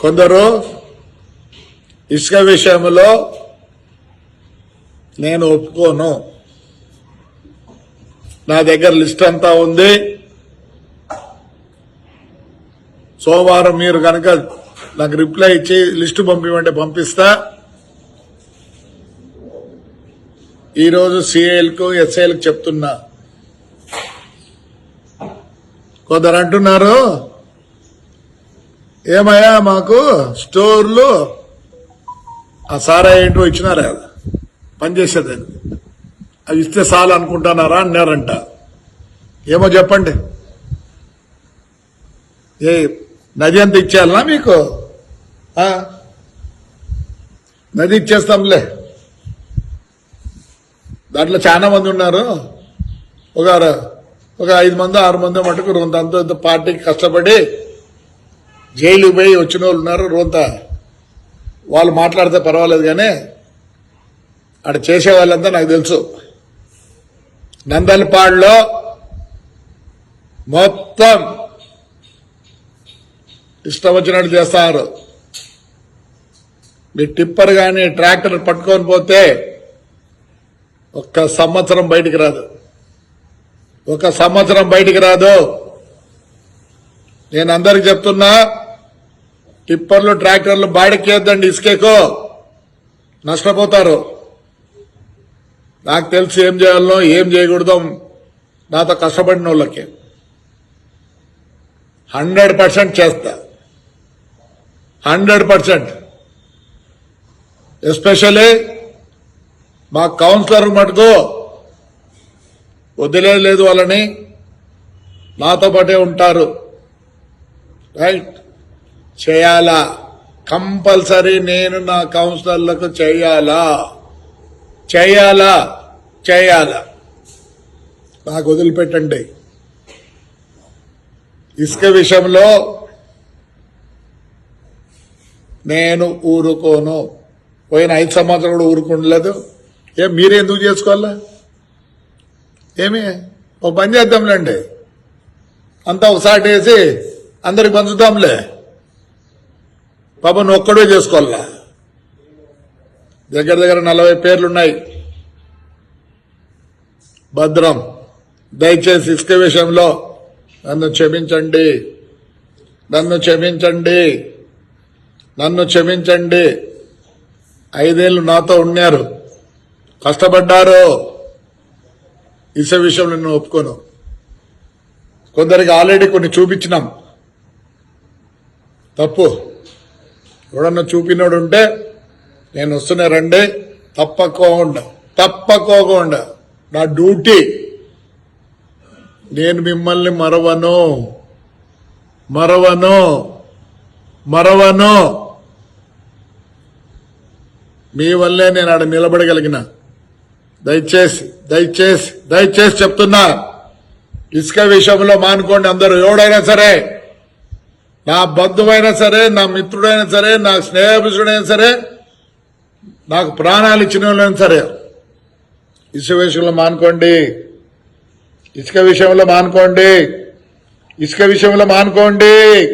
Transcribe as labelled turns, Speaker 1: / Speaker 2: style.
Speaker 1: కొందరు ఇసుక విషయంలో నేను ఒప్పుకోను. నా దగ్గర లిస్ట్ అంతా ఉంది. సోమవారం మీరు కనుక నాకు రిప్లై ఇచ్చి లిస్టు పంపిమంటే పంపిస్తా. ఈరోజు సిఐలకు ఎస్ఐలకు చెప్తున్నా. కొందరు అంటున్నారు ఏమయ్యా మాకు స్టోర్లు ఆ సారా ఏంటో ఇచ్చినారా? కదా పనిచేసేదని అవి ఇస్తే చాలు అనుకుంటున్నారా అన్నారంట. ఏమో చెప్పండి. ఏ నది అంత ఇచ్చేయాలనా మీకు? నది ఇచ్చేస్తాంలే. దాంట్లో చాలా మంది ఉన్నారు. ఒక ఒక ఐదు మంది ఆరు మంది మటుకు అంత పార్టీకి కష్టపడి జైలు పోయి వచ్చిన వాళ్ళు ఉన్నారు రోంతా. వాళ్ళు మాట్లాడితే పర్వాలేదు కానీ అక్కడ చేసే వాళ్ళంతా నాకు తెలుసు. నందలపాడులో మొత్తం ఇష్టం వచ్చినట్టు చేస్తారు. మీ టిప్పర్ కానీ ట్రాక్టర్ పట్టుకొని పోతే ఒక్క సంవత్సరం బయటికి రాదు. ఒక సంవత్సరం బయటికి రాదు. నేను అందరికి చెప్తున్నా టిప్పర్లు ట్రాక్టర్లు బాడికి వద్దండి ఇసుకేకో. నష్టపోతారు. నాకు తెలిసి ఏం చేయాలో ఏం చేయకూడదో నాతో కష్టపడిన వాళ్ళకి. హండ్రెడ్ పర్సెంట్ చేస్తా. Hundred percent. ఎస్పెషల్లీ మా కౌన్సిలర్ మటుకు వదిలేదు వాళ్ళని. నాతో పాటే ఉంటారు. రైట్. చేయాలా? కంపల్సరీ నేను నా కౌన్సిలర్లకు చేయాలా? చేయాలా? చేయాలా? నాకు వదిలిపెట్టండి. ఇసుక విషయంలో నేను ఊరుకోను. పోయిన ఐదు సంవత్సరాలు కూడా ఊరుకుండలేదు. ఏం మీరే ఎందుకు చేసుకోవాలా? ఏమి? ఒక పని చేద్దాంలేండి. అంతా ఒకసారి వేసి అందరికి పంచుతాంలే. పాప నువ్వు ఒక్కడే చేసుకోవాలా దగ్గర దగ్గర నలభై పేర్లున్నాయి. భద్రం దయచేసి ఇసుక విషయంలో నన్ను క్షమించండి. నన్ను క్షమించండి. నన్ను క్షమించండి. ఐదేళ్ళు నాతో ఉన్నారు. కష్టపడ్డారు. ఇస విషయంలో నేను ఒప్పుకోను. కొందరికి ఆల్రెడీ కొన్ని చూపించినాం. తప్పు. ఎవడన్నా చూపినోడు ఉంటే నేను వస్తున్నా రండి తప్పకోకుండా తప్పకోకుండా నా డ్యూటీ. నేను మిమ్మల్ని మరవను మరవను మరవను. మీ వల్లే నేను ఆడ నిలబడగలిగిన. దయచేసి దయచేసి దయచేసి చెప్తున్నా. ఇసుక విషయంలో మానుకోండి అందరూ ఎవడైనా సరే. నా బంధువైనా సరే నా మిత్రుడైనా సరే నా స్నేహితుడైనా సరే నాకు ప్రాణాలు ఇచ్చిన వాళ్ళైనా సరే ఇసుక విషయంలో మానుకోండి. ఇసుక విషయంలో మానుకోండి. ఇసుక విషయంలో మానుకోండి.